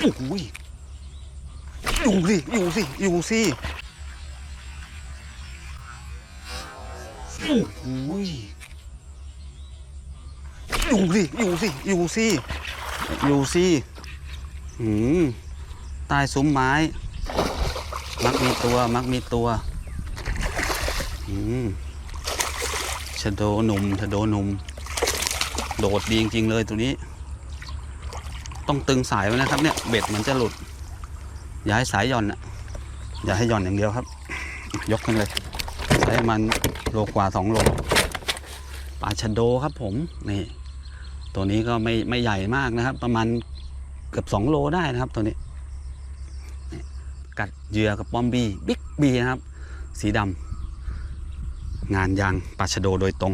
โอ้ยอยู่สิ อยู่สิ อยู่สิโอ้ยอยู่สิ อยู่สิ อยู่สิ อยู่สิหืมใต้ซุ้มไม้ มักมีตัว มักมีตัวหืมชะโดหนุ่มชะโดหนุ่ม โดดดีจริง ๆ เลยตัวนี้ ต้องตึงสายไว้นะครับเนี่ยเบ็ดมันจะหลุด อย่าให้สายหย่อนอะอย่าให้หย่อนอย่างเดียวครับ ยกขึ้นเลยใช้มันโลกว่าสองโลปลาชะโดครับผมนี่ตัวนี้ก็ไม่ไม่ใหญ่มากนะครับ ประมาณเกือบสองโลได้นะครับตัวนี้ กัดเหยื่อกับปอมบีบิ๊กบีนะครับ สีดำงานยางปลาชะโดโดยตรง